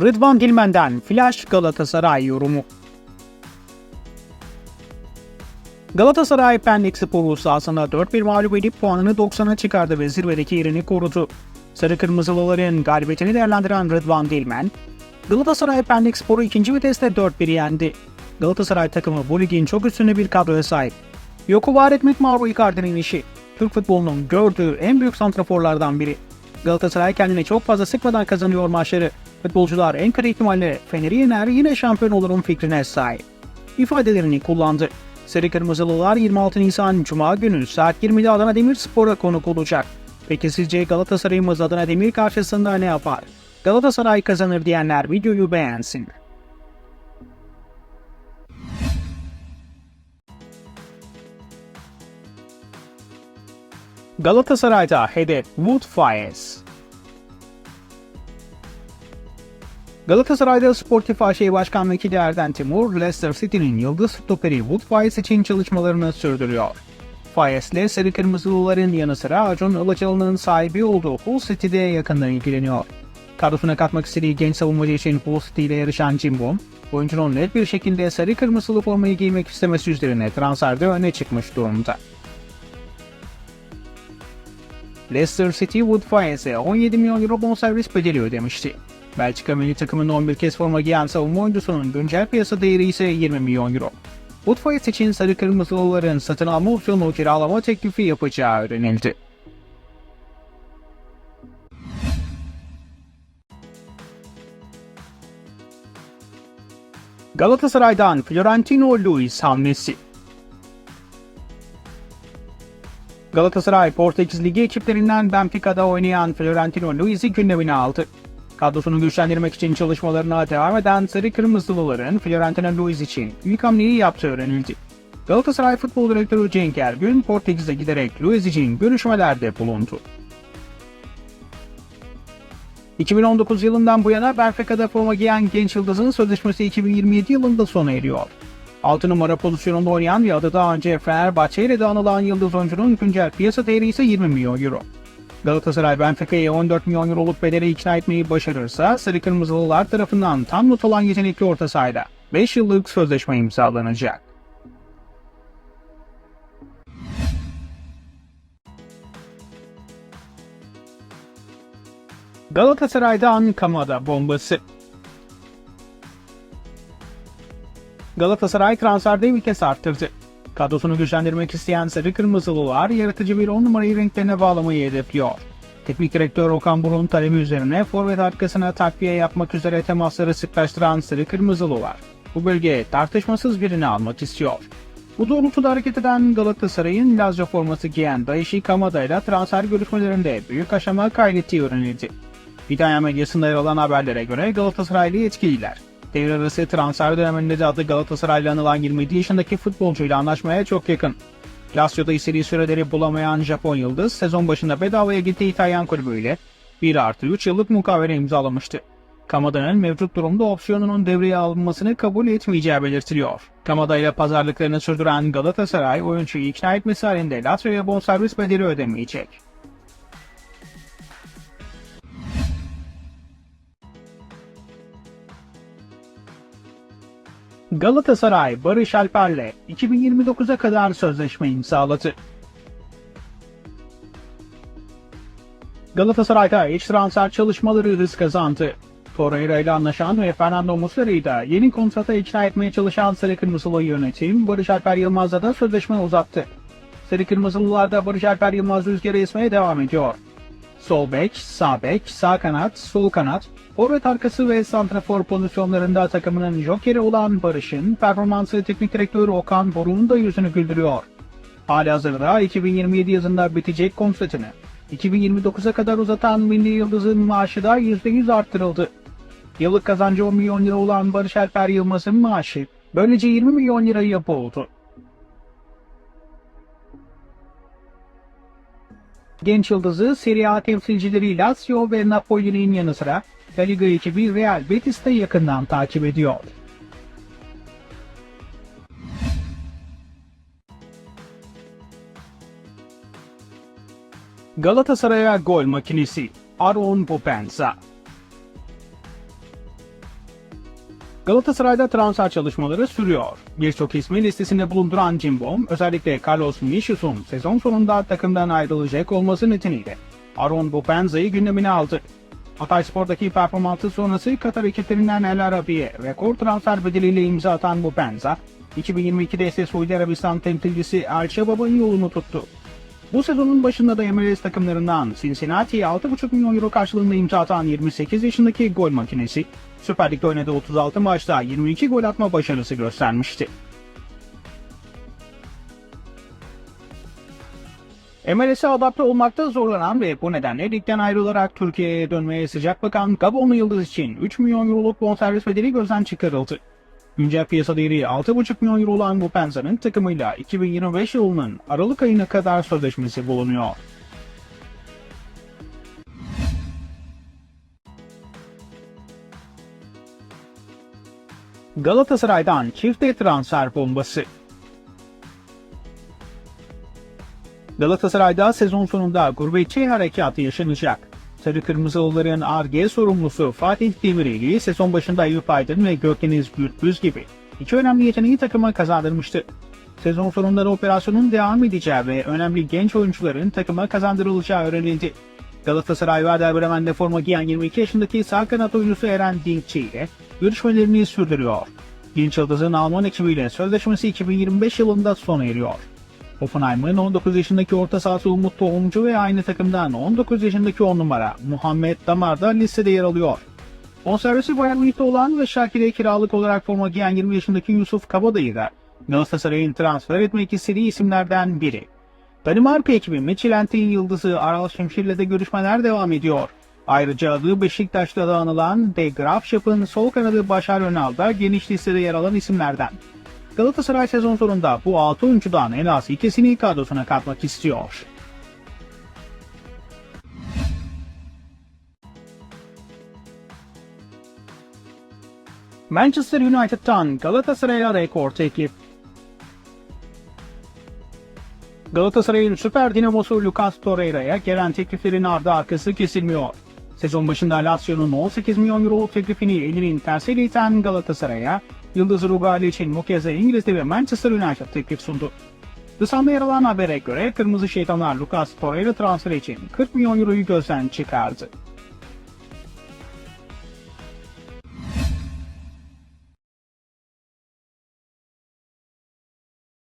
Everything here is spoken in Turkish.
Rıdvan Dilmen'den Flash Galatasaray yorumu. Galatasaray Pendik Sporu sahasında 4-1 mağlup edip puanını 90'a çıkardı ve zirvedeki yerini korudu. Sarı Kırmızılıların galibiyetini değerlendiren Rıdvan Dilmen, Galatasaray Pendik Sporu ikinci viteste 4-1 yendi. Galatasaray takımı bu ligin çok üstünde bir kadroya sahip. Yoku var etmek Mauro Icardi'nin işi. Türk futbolunun gördüğü en büyük santraforlardan biri. Galatasaray kendine çok fazla sıkmadan kazanıyor maçları. Futbolcular kötü ihtimalle Fener'i yener yine şampiyon olurum fikrine sahip. İfadelerini kullandı. Sarı Kırmızılılar 26 Nisan Cuma günü saat 20'de Adana Demirspor'a konuk olacak. Peki sizce Galatasaray'ımız Adana Demir karşısında ne yapar? Galatasaray kazanır diyenler videoyu beğensin. Galatasaray'da hedef Wood Fires. Galatasaray'da Sportif AŞ Başkan Vekili Erden Timur, Leicester City'nin yıldız stoperi Wood Fires için çalışmalarını sürdürüyor. Fayes'le Sarı Kırmızılıların yanı sıra Acun Ilıcalı'nın sahibi olduğu Hull City'de yakından ilgileniyor. Kadrosuna katmak istediği genç savunmacı için Hull City ile yarışan Cimbom, oyuncunun net bir şekilde sarı kırmızılı formayı giymek istemesi üzerine transferde öne çıkmış durumda. Leicester City Wood Fayes'e 17 milyon euro bonservis bedeli ödemişti. Belçika milli takımının 11 kez forma giyen savunma oyuncusunun güncel piyasa değeri ise 20 milyon euro. Wood Fayes için sarı kırmızılıların satın alma opsiyonu kiralama teklifi yapacağı öğrenildi. Galatasaray'dan Florentino Luis hamlesi. Galatasaray Portekiz Ligi ekiplerinden Benfica'da oynayan Florentino Luis'i gündemine aldı. Kadrosunu güçlendirmek için çalışmalarına devam eden Sarı Kırmızılıların Florentino Luis için ilk hamleyi yaptığı öğrenildi. Galatasaray Futbol Direktörü Cenk Ergün, Portekiz'e giderek Luis için görüşmelerde bulundu. 2019 yılından bu yana Benfica'da forma giyen genç yıldızın sözleşmesi 2027 yılında sona eriyor. 6 numara pozisyonunda oynayan ve adı daha önce Fenerbahçe ile de anılan yıldız oyuncunun güncel piyasa değeri ise 20 milyon euro. Galatasaray Benfica'yı 14 milyon euroluk bedele ikna etmeyi başarırsa Sarı Kırmızılılar tarafından tam not olan yetenekli orta sahada 5 yıllık sözleşme imzalanacak. Galatasaray'dan Kamada bombası. Galatasaray transferde vites arttırdı. Kadrosunu güçlendirmek isteyen Sarı Kırmızılılar yaratıcı bir 10 numarayı renklerine bağlamayı hedefliyor. Teknik direktör Okan Buruk'un talebi üzerine forvet arkasına takviye yapmak üzere temasları sıklaştıran Sarı Kırmızılılar bu bölgeye tartışmasız birini almak istiyor. Bu doğrultuda hareket eden Galatasaray'ın Lazio forması giyen Daishi Kamada ile transfer görüşmelerinde büyük aşama kaydettiği öğrenildi. İtalya medyasında yer alan haberlere göre Galatasaraylı yetkililer, devre arası transfer döneminde de adı Galatasaray'la anılan 27 yaşındaki futbolcuyla anlaşmaya çok yakın. Lazio'da istediği süreleri bulamayan Japon yıldız sezon başında bedavaya gittiği İtalyan kulübüyle 1 artı 3 yıllık mukavele imzalamıştı. Kamada'nın mevcut durumda opsiyonunun devreye alınmasını kabul etmeyeceği belirtiliyor. Kamada ile pazarlıklarını sürdüren Galatasaray oyuncuyu ikna etmesi halinde Lazio'ya bonservis bedeli ödemeyecek. Galatasaray Barış Alper'le 2029'a kadar sözleşme imzaladı. Galatasaray'da iç transfer çalışmaları hız kazandı. Torreira ile anlaşan ve Fernando Muslera'yı da yeni kontrata ikna etmeye çalışan Sarı Kırmızılı yönetim Barış Alper Yılmaz'la da sözleşme uzattı. Sarı Kırmızılılar da Barış Alper Yılmaz rüzgarı esmeye devam ediyor. Sol bek, sağ bek, sağ kanat, sol kanat, forvet arkası ve santrafor pozisyonlarında takımının jokeri olan Barış'ın performansı teknik direktör Okan Boruk'un da yüzünü güldürüyor. Halihazırda 2027 yazında bitecek kontratını 2029'a kadar uzatan Milli Yıldız'ın maaşı da %100 arttırıldı. Yıllık kazancı 10 milyon lira olan Barış Alper Yılmaz'ın maaşı böylece 20 milyon liraya oldu. Genç yıldızı Serie A temsilcileri Lazio ve Napoli'nin yanı sıra La Liga ekibi Real Betis de yakından takip ediyor. Galatasaray'a gol makinesi Aron Bopensa Galatasaray'da transfer çalışmaları sürüyor. Birçok ismi listesinde bulunduran Cimbom, özellikle Carlos Vinicius'un sezon sonunda takımdan ayrılacak olması nedeniyle Aaron Bupenza'yı gündemine aldı. Hatayspor'daki performansı sonrası Katar ekiplerinden El Arabi'ye rekor transfer bedeliyle imza atan Bupenza, 2022'de ise Suudi Arabistan temsilcisi El Şebab'ın yolunu tuttu. Bu sezonun başında da MLS takımlarından Cincinnati'ye 6,5 milyon euro karşılığında imza atan 28 yaşındaki gol makinesi, Süper Lig'de oynadığı 36 maçta 22 gol atma başarısı göstermişti. MLS'e adapte olmakta zorlanan ve bu nedenle ligden ayrılarak Türkiye'ye dönmeye sıcak bakan Gabonlu Yıldız için 3 milyon euroluk bonservis bedeli gözden çıkarıldı. Güncel piyasa değeri 6,5 milyon euro olan bu Penza'nın takımıyla 2025 yılının Aralık ayına kadar sözleşmesi bulunuyor. Galatasaray'dan çifte transfer bombası. Galatasaray'da sezon sonunda gurbetçi harekatı yaşanacak. Sarı Kırmızılıların ARGE sorumlusu Fatih Demireli sezon başında Eyüp Aydın ve Gökdeniz Gürtbüz gibi iki önemli yeteneği takıma kazandırmıştı. Sezon sonunda da operasyonun devam edeceği ve önemli genç oyuncuların takıma kazandırılacağı öğrenildi. Galatasaray Werder Bremen'de forma giyen 22 yaşındaki sağ kanat oyuncusu Eren Dinkçi ile görüşmelerini sürdürüyor. Genç Yıldız'ın Alman ekibiyle sözleşmesi 2025 yılında sona eriyor. Hoffenheim'ın 19 yaşındaki orta sahası Umut Tohumcu ve aynı takımdan 19 yaşındaki 10 numara Muhammed Damar da listede yer alıyor. Bonservisi Bayern Münih'te olan ve Şakir'e kiralık olarak forma giyen 20 yaşındaki Yusuf Kabadayı da Galatasaray'ın transfer etmek istediği isimlerden biri. Danimarka ekibi Midtjylland'in yıldızı Aral Şimşir'le de görüşmeler devam ediyor. Ayrıca adı Beşiktaş'ta da anılan De Graafschap'ın sol kanadı Başar Önal da geniş listede yer alan isimlerden. Galatasaray sezon sonunda bu 6 oyuncudan en az ikisini kadrosuna katmak istiyor. Manchester United'tan Galatasaray'a rekor teklif. Galatasaray'ın süper dinamosu Lucas Torreira'ya gelen tekliflerin ardı arkası kesilmiyor. Sezon başında Lazio'nun 18 milyon euroluk teklifini elinin tersiyle iten Galatasaray'a, Yıldız Rugali için bu kez de İngiliz'de ve Manchester United teklif sundu. Sun'da yer alan habere göre Kırmızı Şeytanlar Lucas Torreira transferi için 40 milyon euroyu gözden çıkardı.